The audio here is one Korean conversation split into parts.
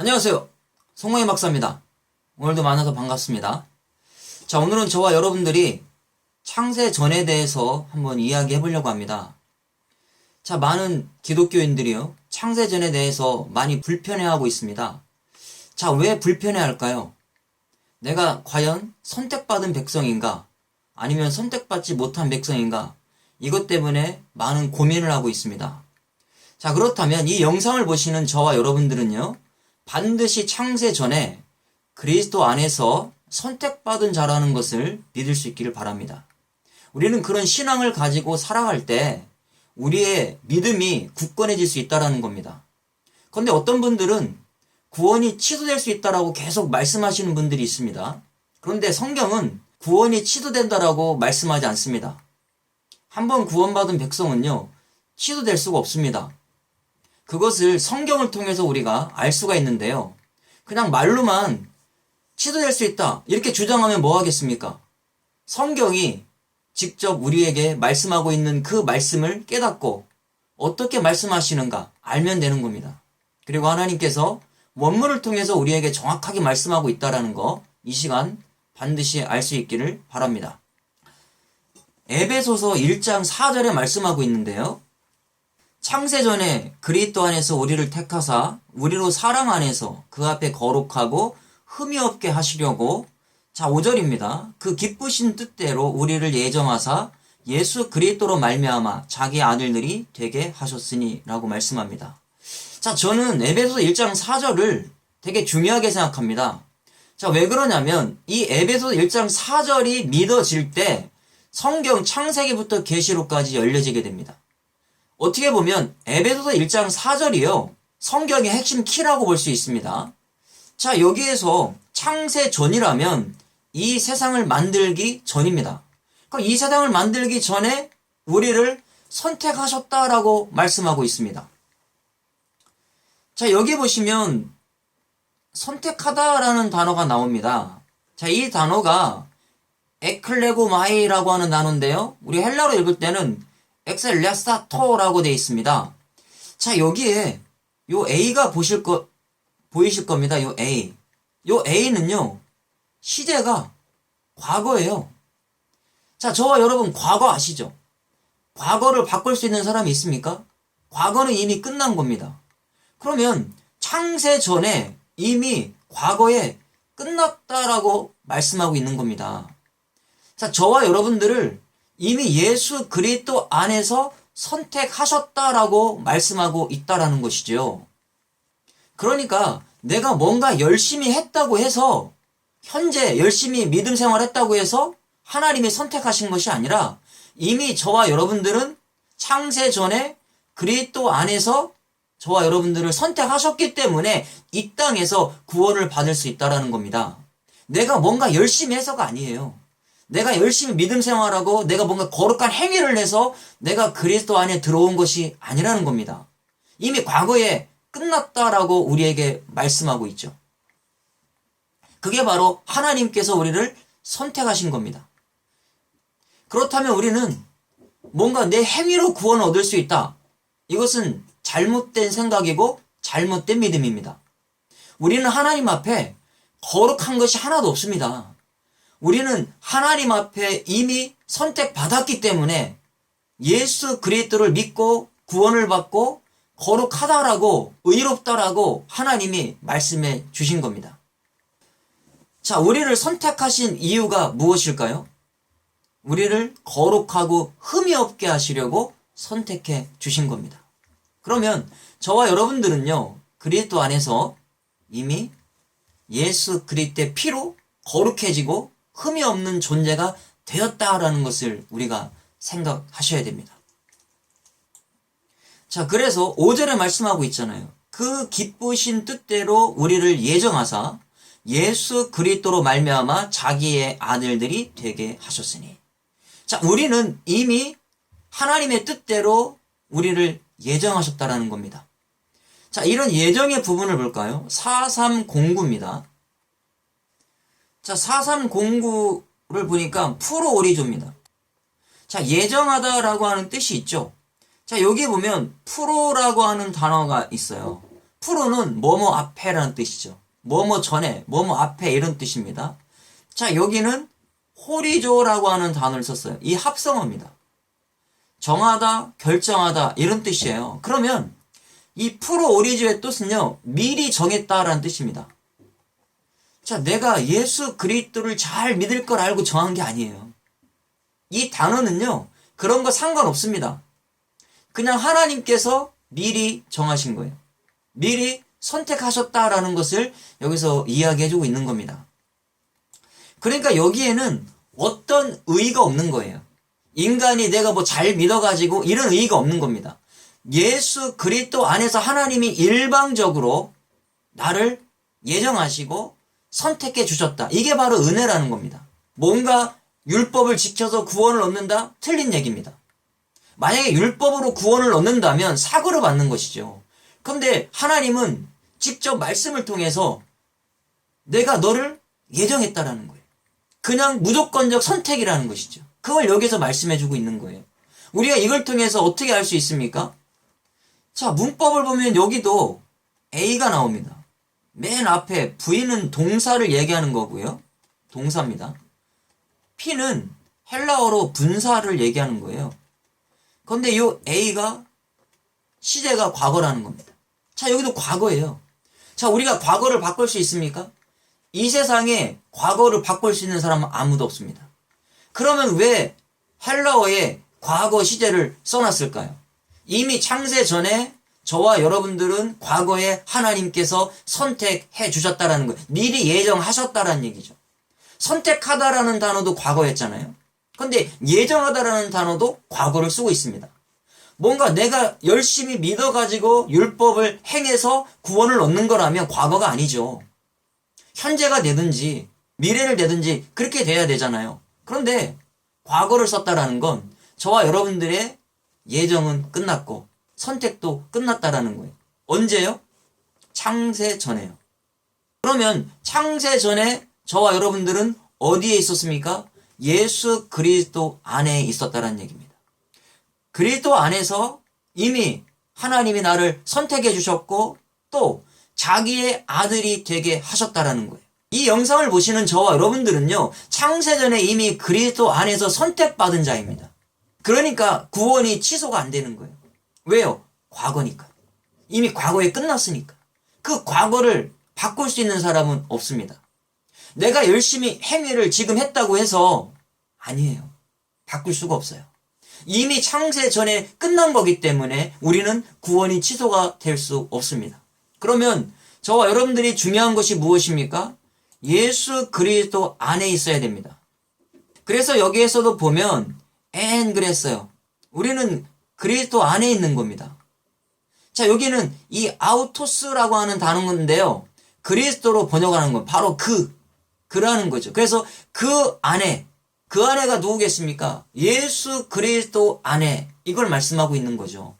안녕하세요. 송모의 박사입니다. 오늘도 만나서 반갑습니다. 자, 오늘은 저와 여러분들이 창세 전에 대해서 한번 이야기해 보려고 합니다. 자, 많은 기독교인들이요. 창세 전에 대해서 많이 불편해하고 있습니다. 자, 왜 불편해할까요? 내가 과연 선택받은 백성인가? 아니면 선택받지 못한 백성인가? 이것 때문에 많은 고민을 하고 있습니다. 자, 그렇다면 이 영상을 보시는 저와 여러분들은요, 반드시 창세 전에 그리스도 안에서 선택받은 자라는 것을 믿을 수 있기를 바랍니다. 우리는 그런 신앙을 가지고 살아갈 때 우리의 믿음이 굳건해질 수 있다라는 겁니다. 그런데 어떤 분들은 구원이 취소될 수 있다라고 계속 말씀하시는 분들이 있습니다. 그런데 성경은 구원이 취소된다라고 말씀하지 않습니다. 한번 구원받은 백성은요, 취소될 수가 없습니다. 그것을 성경을 통해서 우리가 알 수가 있는데요. 그냥 말로만 취소될 수 있다. 이렇게 주장하면 뭐 하겠습니까? 성경이 직접 우리에게 말씀하고 있는 그 말씀을 깨닫고 어떻게 말씀하시는가 알면 되는 겁니다. 그리고 하나님께서 원문을 통해서 우리에게 정확하게 말씀하고 있다라는 거 이 시간 반드시 알 수 있기를 바랍니다. 에베소서 1장 4절에 말씀하고 있는데요. 창세 전에 그리스도 안에서 우리를 택하사 우리로 사랑 안에서 그 앞에 거룩하고 흠이 없게 하시려고 자 5절입니다. 그 기쁘신 뜻대로 우리를 예정하사 예수 그리스도로 말미암아 자기 아들들이 되게 하셨으니라고 말씀합니다. 자 저는 에베소서 1장 4절을 되게 중요하게 생각합니다. 자 왜 그러냐면 이 에베소서 1장 4절이 믿어질 때 성경 창세기부터 계시록까지 열려지게 됩니다. 어떻게 보면 에베소서 1장 4절이요. 성경의 핵심 키라고 볼 수 있습니다. 자, 여기에서 창세 전이라면 이 세상을 만들기 전입니다. 그럼 이 세상을 만들기 전에 우리를 선택하셨다라고 말씀하고 있습니다. 자, 여기 보시면 선택하다라는 단어가 나옵니다. 자, 이 단어가 에클레고마이라고 하는 단어인데요. 우리 헬라로 읽을 때는 엑셀레사토라고 되어 있습니다. 자, 여기에 요 A가 보실 거, 보이실 겁니다. 요 A. 요 A는요, 시제가 과거예요. 자, 저와 여러분 과거 아시죠? 과거를 바꿀 수 있는 사람이 있습니까? 과거는 이미 끝난 겁니다. 그러면 창세 전에 이미 과거에 끝났다라고 말씀하고 있는 겁니다. 자, 저와 여러분들을 이미 예수 그리스도 안에서 선택하셨다라고 말씀하고 있다라는 것이죠. 그러니까 내가 뭔가 열심히 했다고 해서 현재 열심히 믿음 생활했다고 해서 하나님이 선택하신 것이 아니라 이미 저와 여러분들은 창세 전에 그리스도 안에서 저와 여러분들을 선택하셨기 때문에 이 땅에서 구원을 받을 수 있다라는 겁니다. 내가 뭔가 열심히 해서가 아니에요. 내가 열심히 믿음 생활하고 내가 뭔가 거룩한 행위를 해서 내가 그리스도 안에 들어온 것이 아니라는 겁니다. 이미 과거에 끝났다라고 우리에게 말씀하고 있죠. 그게 바로 하나님께서 우리를 선택하신 겁니다. 그렇다면 우리는 뭔가 내 행위로 구원을 얻을 수 있다. 이것은 잘못된 생각이고 잘못된 믿음입니다. 우리는 하나님 앞에 거룩한 것이 하나도 없습니다. 우리는 하나님 앞에 이미 선택받았기 때문에 예수 그리스도를 믿고 구원을 받고 거룩하다라고 의롭다라고 하나님이 말씀해 주신 겁니다. 자, 우리를 선택하신 이유가 무엇일까요? 우리를 거룩하고 흠이 없게 하시려고 선택해 주신 겁니다. 그러면 저와 여러분들은요, 그리스도 안에서 이미 예수 그리스도의 피로 거룩해지고 흠이 없는 존재가 되었다라는 것을 우리가 생각하셔야 됩니다. 자, 그래서 5절에 말씀하고 있잖아요. 그 기쁘신 뜻대로 우리를 예정하사 예수 그리스도로 말미암아 자기의 아들들이 되게 하셨으니. 자, 우리는 이미 하나님의 뜻대로 우리를 예정하셨다라는 겁니다. 자, 이런 예정의 부분을 볼까요? 4309입니다. 자, 4309를 보니까 프로 오리조입니다. 자, 예정하다라고 하는 뜻이 있죠. 자, 여기 보면 프로라고 하는 단어가 있어요. 프로는 뭐뭐 앞에라는 뜻이죠. 뭐뭐 전에, 뭐뭐 앞에 이런 뜻입니다. 자, 여기는 호리조라고 하는 단어를 썼어요. 이 합성어입니다. 정하다, 결정하다 이런 뜻이에요. 그러면 이 프로 오리지의 뜻은요. 미리 정했다라는 뜻입니다. 자, 내가 예수 그리스도를 잘 믿을 걸 알고 정한 게 아니에요. 이 단어는요. 그런 거 상관없습니다. 그냥 하나님께서 미리 정하신 거예요. 미리 선택하셨다라는 것을 여기서 이야기해주고 있는 겁니다. 그러니까 여기에는 어떤 의의가 없는 거예요. 인간이 내가 뭐 잘 믿어가지고 이런 의의가 없는 겁니다. 예수 그리스도 안에서 하나님이 일방적으로 나를 예정하시고 선택해 주셨다. 이게 바로 은혜라는 겁니다. 뭔가 율법을 지켜서 구원을 얻는다? 틀린 얘기입니다. 만약에 율법으로 구원을 얻는다면 사고를 받는 것이죠. 그런데 하나님은 직접 말씀을 통해서 내가 너를 예정했다라는 거예요. 그냥 무조건적 선택이라는 것이죠. 그걸 여기서 말씀해주고 있는 거예요. 우리가 이걸 통해서 어떻게 알 수 있습니까? 자, 문법을 보면 여기도 A가 나옵니다. 맨 앞에 V는 동사를 얘기하는 거고요. 동사입니다. P는 헬라어로 분사를 얘기하는 거예요. 그런데 이 A가 시제가 과거라는 겁니다. 자, 여기도 과거예요. 자, 우리가 과거를 바꿀 수 있습니까? 이 세상에 과거를 바꿀 수 있는 사람은 아무도 없습니다. 그러면 왜 헬라어에 과거 시제를 써놨을까요? 이미 창세 전에 저와 여러분들은 과거에 하나님께서 선택해 주셨다라는 거예요. 미리 예정하셨다라는 얘기죠. 선택하다라는 단어도 과거였잖아요. 근데 예정하다라는 단어도 과거를 쓰고 있습니다. 뭔가 내가 열심히 믿어가지고 율법을 행해서 구원을 얻는 거라면 과거가 아니죠. 현재가 되든지 미래를 되든지 그렇게 돼야 되잖아요. 그런데 과거를 썼다라는 건 저와 여러분들의 예정은 끝났고 선택도 끝났다라는 거예요. 언제요? 창세 전에요. 그러면 창세 전에 저와 여러분들은 어디에 있었습니까? 예수 그리스도 안에 있었다라는 얘기입니다. 그리스도 안에서 이미 하나님이 나를 선택해 주셨고 또 자기의 아들이 되게 하셨다라는 거예요. 이 영상을 보시는 저와 여러분들은요, 창세전에 이미 그리스도 안에서 선택받은 자입니다. 그러니까 구원이 취소가 안 되는 거예요. 왜요? 과거니까. 이미 과거에 끝났으니까. 그 과거를 바꿀 수 있는 사람은 없습니다. 내가 열심히 행위를 지금 했다고 해서 아니에요. 바꿀 수가 없어요. 이미 창세 전에 끝난 거기 때문에 우리는 구원이 취소가 될 수 없습니다. 그러면 저와 여러분들이 중요한 것이 무엇입니까? 예수 그리스도 안에 있어야 됩니다. 그래서 여기에서도 보면 엔 그랬어요. 우리는 그리스도 안에 있는 겁니다. 자, 여기는 이 아우토스라고 하는 단어인데요. 그리스도로 번역하는 건 바로 그, 그라는 거죠. 그래서 그 안에, 그 안에가 누구겠습니까? 예수 그리스도 안에, 이걸 말씀하고 있는 거죠.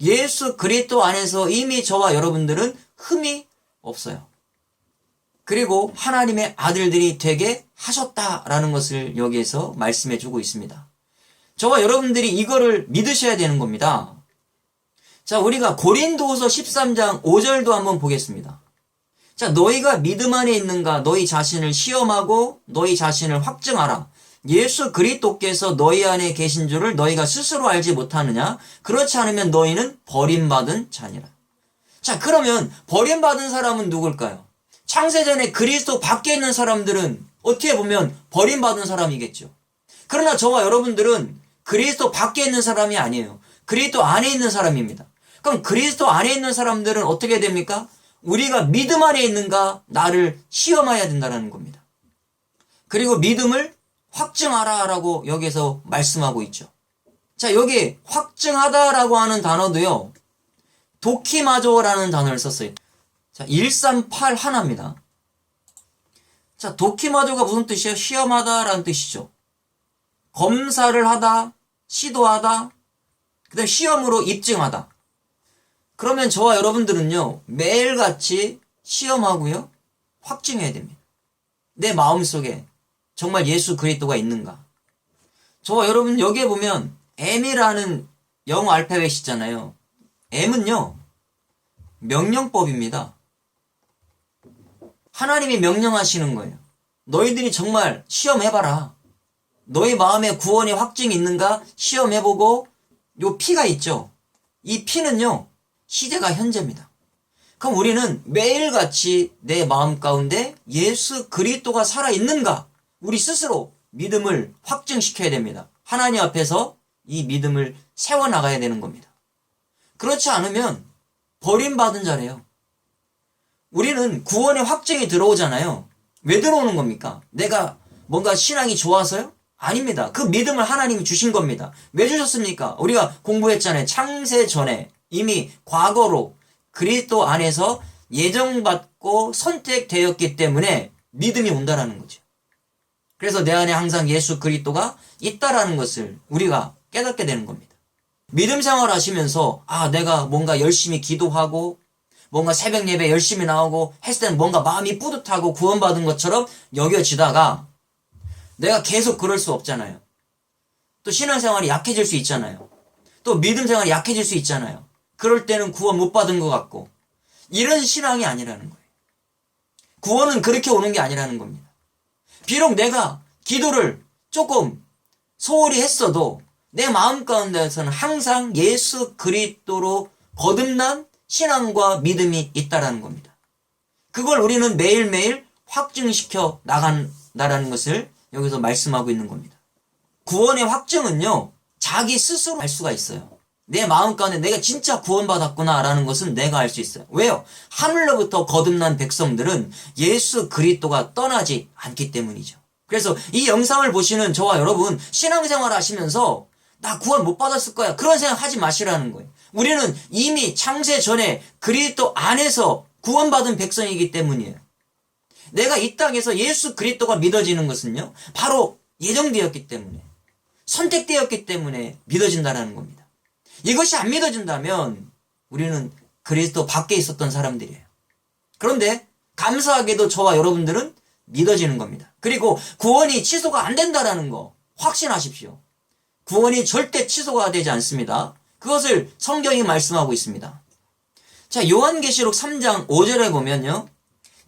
예수 그리스도 안에서 이미 저와 여러분들은 흠이 없어요. 그리고 하나님의 아들들이 되게 하셨다라는 것을 여기에서 말씀해 주고 있습니다. 저와 여러분들이 이거를 믿으셔야 되는 겁니다. 자, 우리가 고린도후서 13장 5절도 한번 보겠습니다. 자, 너희가 믿음 안에 있는가 너희 자신을 시험하고 너희 자신을 확증하라. 예수 그리스도께서 너희 안에 계신 줄을 너희가 스스로 알지 못하느냐? 그렇지 않으면 너희는 버림받은 자니라. 자, 그러면 버림받은 사람은 누굴까요? 창세전에 그리스도 밖에 있는 사람들은 어떻게 보면 버림받은 사람이겠죠. 그러나 저와 여러분들은 그리스도 밖에 있는 사람이 아니에요. 그리스도 안에 있는 사람입니다. 그럼 그리스도 안에 있는 사람들은 어떻게 됩니까? 우리가 믿음 안에 있는가 나를 시험해야 된다는 겁니다. 그리고 믿음을 확증하라라고 여기서 말씀하고 있죠. 자, 여기 확증하다라고 하는 단어도요. 도키마조라는 단어를 썼어요. 자, 138 하나입니다. 자, 도키마조가 무슨 뜻이에요? 시험하다라는 뜻이죠. 검사를 하다, 시도하다, 그 다음 시험으로 입증하다. 그러면 저와 여러분들은요, 매일같이 시험하고요, 확증해야 됩니다. 내 마음속에 정말 예수 그리스도가 있는가. 저와 여러분 여기에 보면 M이라는 영어 알파벳이잖아요. M은요, 명령법입니다. 하나님이 명령하시는 거예요. 너희들이 정말 시험해봐라. 너희 마음에 구원의 확증이 있는가 시험해보고 요 피가 있죠. 이 피는요 시제가 현재입니다. 그럼 우리는 매일같이 내 마음 가운데 예수 그리스도가 살아 있는가 우리 스스로 믿음을 확증시켜야 됩니다. 하나님 앞에서 이 믿음을 세워 나가야 되는 겁니다. 그렇지 않으면 버림받은 자래요. 우리는 구원의 확증이 들어오잖아요. 왜 들어오는 겁니까? 내가 뭔가 신앙이 좋아서요? 아닙니다. 그 믿음을 하나님이 주신 겁니다. 왜 주셨습니까? 우리가 공부했잖아요. 창세 전에 이미 과거로 그리스도 안에서 예정받고 선택되었기 때문에 믿음이 온다라는 거죠. 그래서 내 안에 항상 예수 그리스도가 있다라는 것을 우리가 깨닫게 되는 겁니다. 믿음 생활 하시면서 아 내가 뭔가 열심히 기도하고 뭔가 새벽 예배 열심히 나오고 했을 때는 뭔가 마음이 뿌듯하고 구원받은 것처럼 여겨지다가 내가 계속 그럴 수 없잖아요. 또 신앙생활이 약해질 수 있잖아요. 또 믿음 생활이 약해질 수 있잖아요. 그럴 때는 구원 못 받은 것 같고 이런 신앙이 아니라는 거예요. 구원은 그렇게 오는 게 아니라는 겁니다. 비록 내가 기도를 조금 소홀히 했어도 내 마음 가운데서는 항상 예수 그리스도로 거듭난 신앙과 믿음이 있다라는 겁니다. 그걸 우리는 매일매일 확증시켜 나간다라는 것을 여기서 말씀하고 있는 겁니다. 구원의 확증은요, 자기 스스로 알 수가 있어요. 내 마음 가운데 내가 진짜 구원받았구나라는 것은 내가 알 수 있어요. 왜요? 하늘로부터 거듭난 백성들은 예수 그리스도가 떠나지 않기 때문이죠. 그래서 이 영상을 보시는 저와 여러분 신앙생활 하시면서 나 구원 못 받았을 거야. 그런 생각 하지 마시라는 거예요. 우리는 이미 창세 전에 그리스도 안에서 구원받은 백성이기 때문이에요. 내가 이 땅에서 예수 그리스도가 믿어지는 것은요. 바로 예정되었기 때문에 선택되었기 때문에 믿어진다라는 겁니다. 이것이 안 믿어진다면 우리는 그리스도 밖에 있었던 사람들이에요. 그런데 감사하게도 저와 여러분들은 믿어지는 겁니다. 그리고 구원이 취소가 안 된다라는 거 확신하십시오. 구원이 절대 취소가 되지 않습니다. 그것을 성경이 말씀하고 있습니다. 자, 요한계시록 3장 5절에 보면요.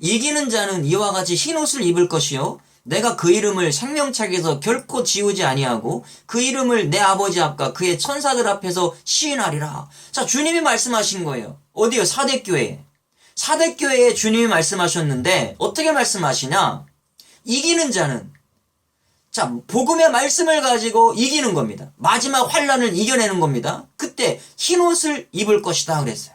이기는 자는 이와 같이 흰 옷을 입을 것이요. 내가 그 이름을 생명책에서 결코 지우지 아니하고 그 이름을 내 아버지 앞과 그의 천사들 앞에서 시인하리라. 자, 주님이 말씀하신 거예요. 어디요? 사대교회. 사대교회에 주님이 말씀하셨는데 어떻게 말씀하시냐? 이기는 자는 자, 복음의 말씀을 가지고 이기는 겁니다. 마지막 환란을 이겨내는 겁니다. 그때 흰 옷을 입을 것이다 그랬어요.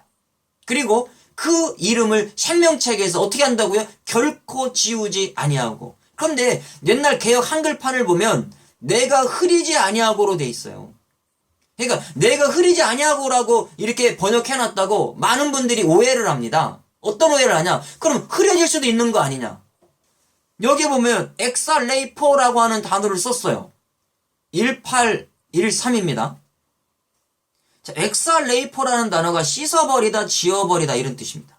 그리고 그 이름을 생명책에서 어떻게 한다고요? 결코 지우지 아니하고. 그런데 옛날 개혁 한글판을 보면 내가 흐리지 아니하고로 돼 있어요. 그러니까 내가 흐리지 아니하고라고 이렇게 번역해 놨다고 많은 분들이 오해를 합니다. 어떤 오해를 하냐? 그럼 흐려질 수도 있는 거 아니냐? 여기 보면 엑살레이퍼라고 하는 단어를 썼어요. 1813입니다. 자, 엑살레이퍼라는 단어가 씻어버리다, 지워버리다 이런 뜻입니다.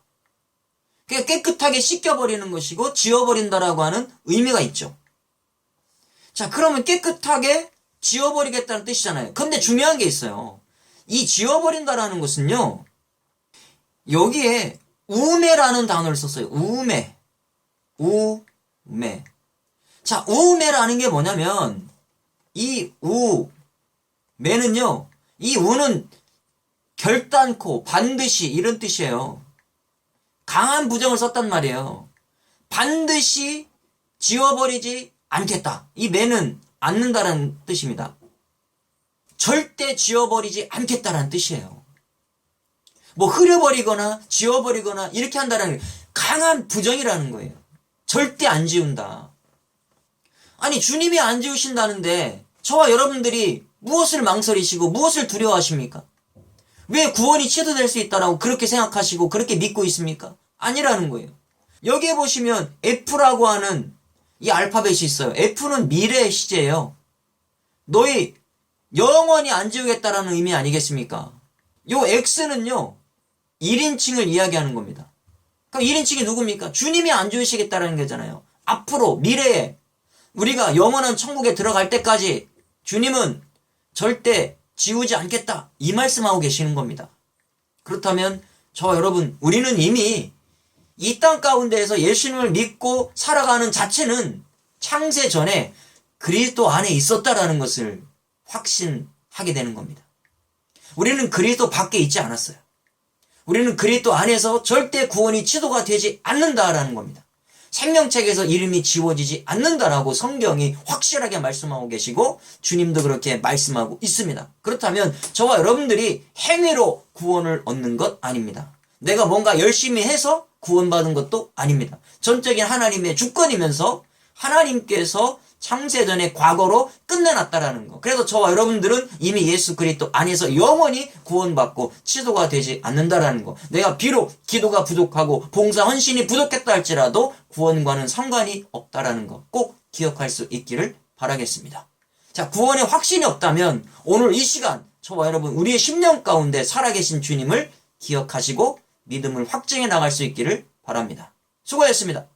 깨끗하게 씻겨버리는 것이고 지워버린다라고 하는 의미가 있죠. 자, 그러면 깨끗하게 지워버리겠다는 뜻이잖아요. 근데 중요한 게 있어요. 이 지워버린다라는 것은요, 여기에 우매라는 단어를 썼어요. 우매. 우매. 자, 우매라는 게 뭐냐면, 이 우 매는요, 이 우는 결단코, 반드시 이런 뜻이에요. 강한 부정을 썼단 말이에요. 반드시 지워버리지 않겠다. 이 매는 않는다는 뜻입니다. 절대 지워버리지 않겠다라는 뜻이에요. 뭐 흐려버리거나 지워버리거나 이렇게 한다는 강한 부정이라는 거예요. 절대 안 지운다. 아니 주님이 안 지우신다는데 저와 여러분들이 무엇을 망설이시고 무엇을 두려워하십니까? 왜 구원이 취소될 수 있다라고 그렇게 생각하시고 그렇게 믿고 있습니까? 아니라는 거예요. 여기에 보시면 F라고 하는 이 알파벳이 있어요. F는 미래의 시제예요. 너희 영원히 안 지우겠다라는 의미 아니겠습니까? 요 X는요. 1인칭을 이야기하는 겁니다. 그럼 1인칭이 누굽니까? 주님이 안 지우시겠다라는 거잖아요. 앞으로 미래에 우리가 영원한 천국에 들어갈 때까지 주님은 절대 지우지 않겠다. 이 말씀하고 계시는 겁니다. 그렇다면 저와 여러분, 우리는 이미 이 땅 가운데에서 예수님을 믿고 살아가는 자체는 창세 전에 그리스도 안에 있었다라는 것을 확신하게 되는 겁니다. 우리는 그리스도 밖에 있지 않았어요. 우리는 그리스도 안에서 절대 구원이 치도가 되지 않는다라는 겁니다. 생명책에서 이름이 지워지지 않는다라고 성경이 확실하게 말씀하고 계시고 주님도 그렇게 말씀하고 있습니다. 그렇다면 저와 여러분들이 행위로 구원을 얻는 것 아닙니다. 내가 뭔가 열심히 해서 구원받은 것도 아닙니다. 전적인 하나님의 주권이면서 하나님께서 창세전의 과거로 끝내놨다라는 거. 그래서 저와 여러분들은 이미 예수 그리스도 안에서 영원히 구원받고 치도가 되지 않는다라는 거. 내가 비록 기도가 부족하고 봉사 헌신이 부족했다 할지라도 구원과는 상관이 없다라는 거. 꼭 기억할 수 있기를 바라겠습니다. 자, 구원에 확신이 없다면 오늘 이 시간 저와 여러분 우리의 10년 가운데 살아계신 주님을 기억하시고 믿음을 확증해 나갈 수 있기를 바랍니다. 수고하셨습니다.